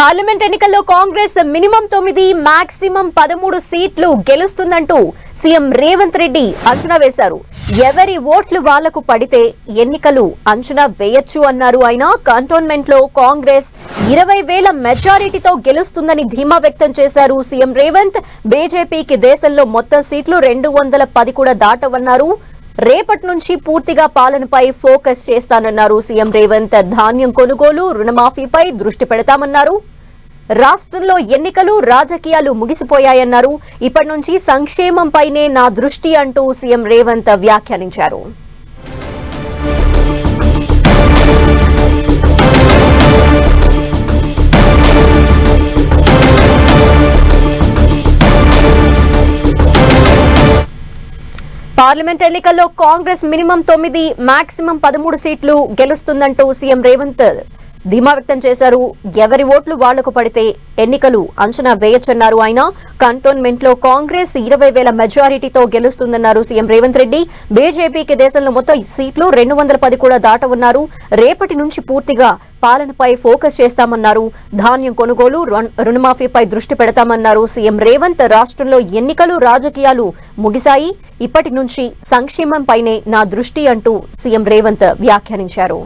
Parliament ఎన్నికల్లో Congress minimum తొమ్మిది maximum పదమూడు సీట్లు గెలుస్తుందంటూ సీఎం రేవంత్ రెడ్డి అంచనా వేశారు. ఎవరి ఓట్లు వాళ్ళకు పడితే ఎన్నికలు అంచనా వేయొచ్చు అన్నారు ఆయన. కంటోన్మెంట్లో కాంగ్రెస్ ఇరవై వేల మెజారిటీతో గెలుస్తుందని ధీమా వ్యక్తం చేశారు సీఎం రేవంత్. బీజేపీకి దేశంలో మొత్తం సీట్లు రెండు వందల పది కూడా దాటవన్నారు. రేపటి నుంచి పూర్తిగా పాలనపై ఫోకస్ చేస్తానన్నారు సీఎం రేవంత్. ధాన్యం కొనుగోలు రుణమాఫీపై దృష్టి పెడతామన్నారు. రాష్ట్రంలో ఎన్నికలు రాజకీయాలు ముగిసిపోయాయన్నారు. ఇప్పటి నుంచి సంక్షేమంపైనే నా దృష్టి అంటూ సీఎం రేవంత్ వ్యాఖ్యానించారు. పార్లమెంట్ ఎన్నికల్లో కాంగ్రెస్ మినిమం తొమ్మిది మాక్సిమం పదమూడు సీట్లు గెలుస్తుందంటూ సీఎం రేవంత్ ధీమా వ్యక్తం చేశారు. ఎవరి ఓట్లు వాళ్ళకు పడితే ఎన్నికలు అంచనా వేయొచ్చన్నారు ఆయన. కంటోన్మెంట్లో కాంగ్రెస్ ఇరవై వేల మెజారిటీతో గెలుస్తుందన్నారు సీఎం రేవంత్ రెడ్డి. బీజేపీకి దేశంలో మొత్తం సీట్లు రెండు వందల పది కూడా దాటవున్నారు. రేపటి నుంచి పూర్తిగా పాలనపై ఫోకస్ చేస్తామన్నారు. ధాన్యం కొనుగోలు రుణమాఫీపై దృష్టి పెడతామన్నారు సీఎం రేవంత్. రాష్ట్రంలో ఎన్నికలు రాజకీయాలు ముగిశాయి. ఇప్పటి నుంచి సంక్షేమంపైనే నా దృష్టి అంటూ సీఎం రేవంత్ వ్యాఖ్యానించారు.